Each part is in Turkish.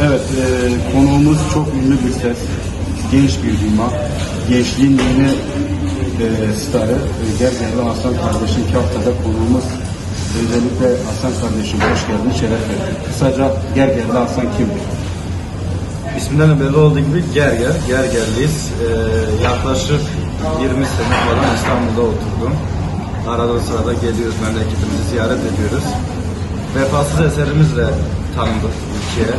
Evet, e, konuğumuz çok ünlü bir ses, genç bir dima, gençliğin yeni e, starı e, Gergerli Hasan kardeşim iki haftada konuğumuz. Özellikle Hasan kardeşim hoş geldin, şeref verdin. Kısaca Gergerli Hasan kimdir? İsminden de belli olduğu gibi Gerger, Gergerliyiz. Ee, yaklaşık 20 sene falan İstanbul'da oturdum. Arada sırada geliyoruz, memleketimizi ziyaret ediyoruz. Vefasız eserimizle tanındık ülkeye.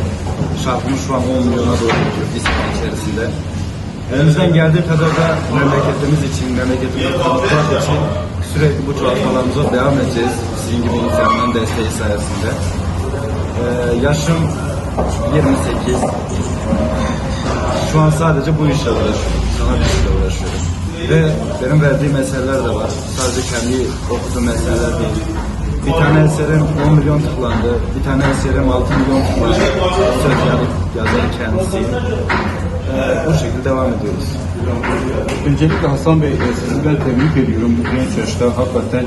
Şarkımız şu an 10 milyona doğru gidiyor İspan içerisinde. Elimizden geldiği kadar da memleketimiz için, memleketimizi tanıtmak için sürekli bu çalışmalarımıza devam edeceğiz. Sizin gibi insanların desteği sayesinde. Ee, yaşım 28. Şu an sadece bu işle uğraşıyorum. Sanat işiyle uğraşıyorum. Ve benim verdiğim eserler de var. Sadece kendi okuduğum eserler değil. Bir tane eserim 10 milyon tıklandı. Bir tane eserim 6 milyon tıklandı. Söz yazarı, kendisiyim. Ee, bu şekilde devam ediyoruz. Öncelikle Hasan Bey, e, sizi ben tebrik ediyorum. Bu genç yaşta hakikaten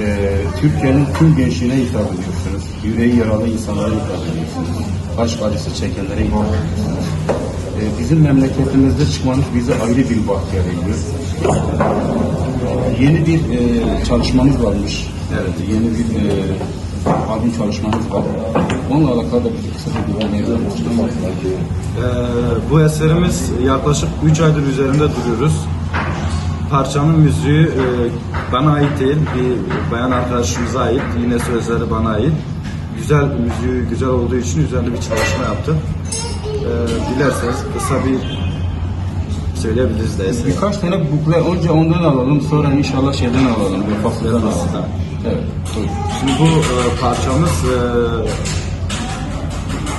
e, Türkiye'nin tüm gençliğine hitap ediyorsunuz. Yüreği yaralı insanlara hitap ediyorsunuz. Aşk acısı çekenlere hitap ediyorsunuz. E, bizim memleketimizde çıkmanız bize ayrı bir bahtiyar ediyor. Yeni bir e, çalışmanız varmış. Evet. Yeni bir e, albüm çalışmanız var. Onunla alakalı da bir kısa bir misiniz? Ee, bu eserimiz yaklaşık 3 aydır üzerinde duruyoruz. Parçanın müziği e, bana ait değil, bir bayan arkadaşımıza ait. Yine sözleri bana ait. Güzel müziği güzel olduğu için üzerinde bir çalışma yaptık. Ee, dilerseniz kısa bir söyleyebiliriz de eseri. Birkaç tane bukle önce ondan alalım sonra inşallah şeyden alalım. Vefasızdan alalım. Evet. Buyurun. Şimdi bu e, parçamız e,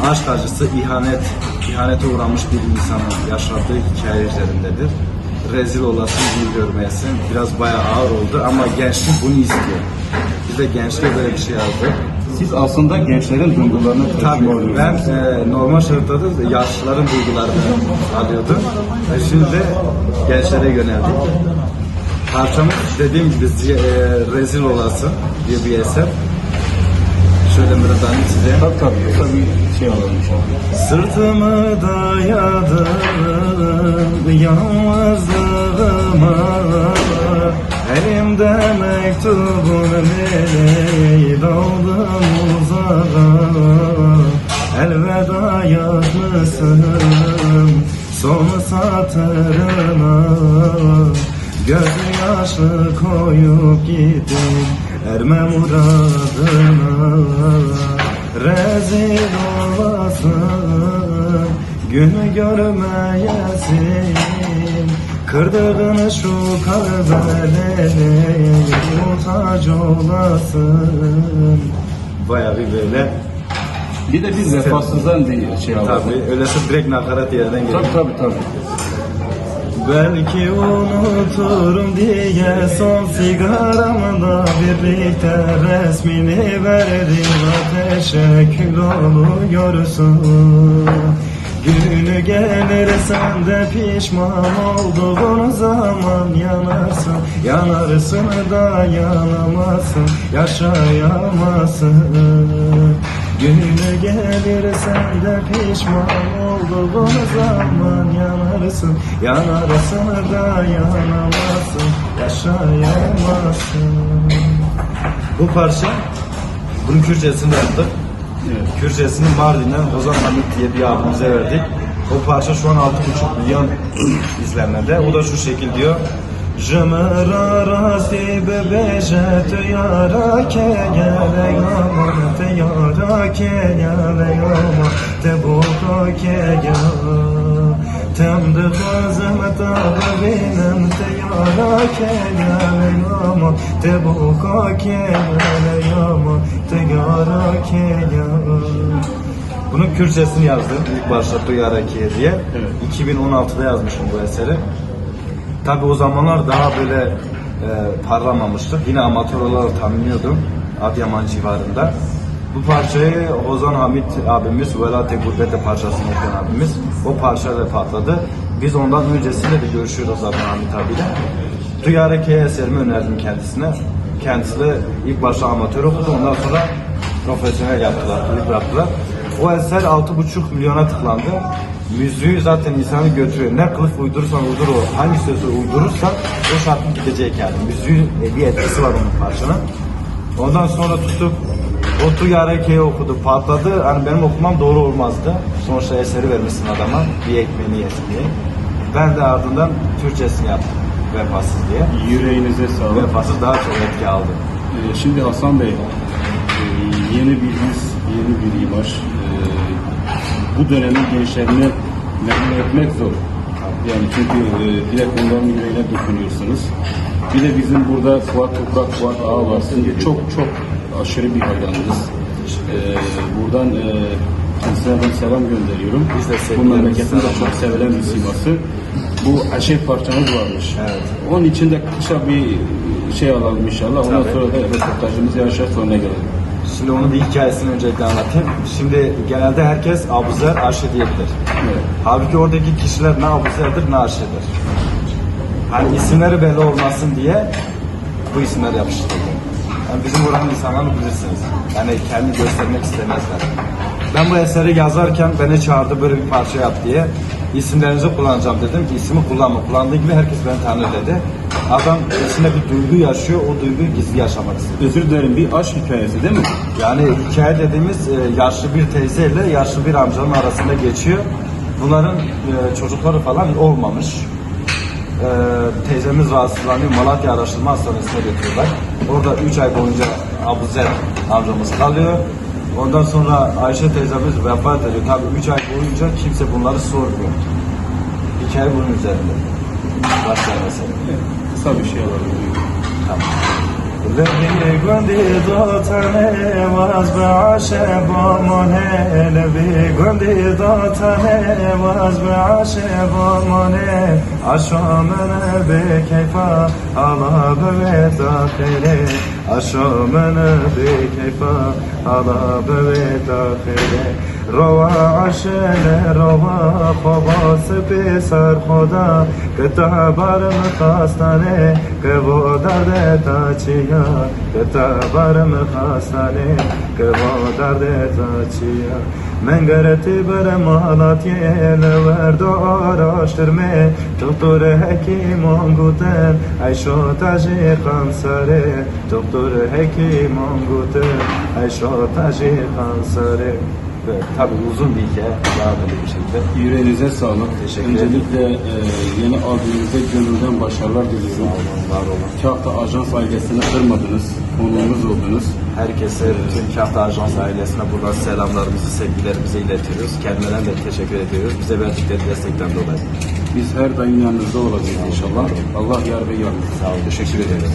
aşk acısı, ihanet, ihanete uğramış bir insanın yaşadığı hikaye üzerindedir. Rezil olasın, bir görmeyesin. Biraz bayağı ağır oldu ama gençlik bunu istiyor. Biz de gençliğe böyle bir şey yazdık. Siz aslında gençlerin duygularını Tabii taşıyor ben e, normal şartlarda da yaşlıların duygularını alıyordum. E, şimdi de gençlere yöneldik. Parçamız dediğim gibi e, Rezil Olasın diye bir eser. Şöyle mırıldanayım size. Tabii tabii. Kısa bir şey alalım inşallah. Sırtımı dayadım yalnızlığıma Elimde mektubun meleği daldım uzağa Elveda yazmışsın son satırına Göz yaşlı koyup gittim erme muradına Rezil olasın Günü görmeyesin Kırdığın şu kalbine Muhtaç olasın Baya bir böyle Bir de biz vefasızdan bir şey alalım. Tabi öylesi direkt nakarat yerden geliyor Tabii tabii tabii. Belki unuturum diye son sigaramda birlikte resmini verdim. Ateşe kül oluyorsun. Günü gelir sen de pişman olduğun zaman yanarsın. Yanarsın da yanamazsın. Yaşayamazsın Günü gelir sen de pişman olduğun zaman yanarsın Yanarsın da yanamazsın yaşayamazsın Bu parça bunun Kürtçesini yaptık. Kürtçesini Mardin'den Ozan Hamit diye bir abimize verdik. O parça şu an 6,5 milyon izlenmede. O da şu şekil diyor. Je me rarasi bebeje te yara ke gele yama te yara ke gele yama te boka ke gele tem de fazem ta bebinem te yara ke gele yama te boka ke gele yama te yara ke gele bunun Kürtçesini yazdım ilk başta Duyarakiye diye. 2016'da yazmışım bu eseri. Tabi o zamanlar daha böyle e, parlamamıştık. Yine amatör olarak tanınıyordum Adıyaman civarında. Bu parçayı Ozan Hamit abimiz, Velate Gurbete parçasını yapan abimiz o parçayla patladı. Biz ondan öncesinde de görüşüyoruz zaten Hamit abiyle. Duyareke eserimi önerdim kendisine. Kendisi de ilk başta amatör okudu, ondan sonra profesyonel yaptılar, klip yaptılar. o eser 6,5 milyona tıklandı. Müziği zaten insanı götürüyor. Ne kılıf uydurursan uydur o. Hangi sözü uydurursan o şarkı gidecek yani. Müziğin bir etkisi var onun parçanın. Ondan sonra tutup Otu Yareke'yi okudu, patladı. Hani benim okumam doğru olmazdı. Sonuçta eseri vermişsin adama, bir ekmeğini yesin diye. Ben de ardından Türkçesini yaptım, vefasız diye. Yüreğinize sağlık. Vefasız daha çok etki aldı. Ee, Şimdi Hasan Bey, e, yeni bir yüz, yeni bir imaj. Bu dönemin gençlerini memnun etmek zor. Yani çünkü e, direkt onların yüreğine dokunuyorsunuz. Bir de bizim burada Fuat Toprak, Fuat Ağa var. Çok çok aşırı bir hayranınız. Ee, buradan e, kendisine ben selam gönderiyorum. Biz de Bu memleketin de çok sevilen bir siması. Bu aşef parçamız varmış. Evet. Onun için de kısa bir şey alalım inşallah. Ondan Tabii. sonra da röportajımızı yavaş sonuna gelelim. Şimdi onun bir hikayesini öncelikle anlatayım. Şimdi genelde herkes Abuzer Arşe diyebilir. Evet. Halbuki oradaki kişiler ne Abuzer'dir ne Arşe'dir. Hani isimleri belli olmasın diye bu isimler yapıştırıldı. Yani bizim buranın insanlarını bilirsiniz. Yani kendi göstermek istemezler. Ben bu eseri yazarken beni çağırdı böyle bir parça yap diye. İsimlerinizi kullanacağım dedim ki ismi kullanma. Kullandığı gibi herkes beni tanır dedi. Adam içinde bir duygu yaşıyor, o duyguyu gizli yaşamak istedi. Özür dilerim bir aşk hikayesi değil mi? Yani hikaye dediğimiz e, yaşlı bir teyze ile yaşlı bir amcanın arasında geçiyor. Bunların e, çocukları falan olmamış. E, teyzemiz rahatsızlanıyor. Malatya Araştırma Hastanesi'ne götürüyorlar. Orada 3 ay boyunca Abuzer amcamız kalıyor. Ondan sonra Ayşe teyzemiz vefat ediyor. Tabii 3 ay boyunca kimse bunları sormuyor. Hikaye bunun üzerinde. Başlayalım mesela Kısa bir şey alalım. لبی گندی داتنه و از به عشبامانه لبی گندی داتنه و از به عشبامانه عشامنه Aşo mene be keyfa ala be dakhile Aşo mene be keyfa ala be dakhile Rova aşele rova khobas be sar khoda Kıta barım khastane kevoda de taçiya Kıta barım khastane kevoda de taçiya من گرتی برم مالاتیه لورد و araştırme Doktor hekim guten Ayşo taji kansare Doktor hekim guten Ayşo taji kansare ve tabi uzun bir hikaye devam ediyor bir şekilde. Yüreğinize sağlık. Teşekkür ederim. Öncelikle e, yeni albümünüze gönülden başarılar diliyorum. Var olun. Kahta Ajans ailesini kırmadınız. Konuğumuz oldunuz. Herkese, bütün Kahta Ajans ailesine buradan selamlarımızı, sevgilerimizi iletiyoruz. Kendilerine de teşekkür ediyoruz. Bize verdikleri destekten dolayı. Biz her daim yanınızda olacağız inşallah. Allah yar ve yardımcınız. Sağ olun, teşekkür ederim.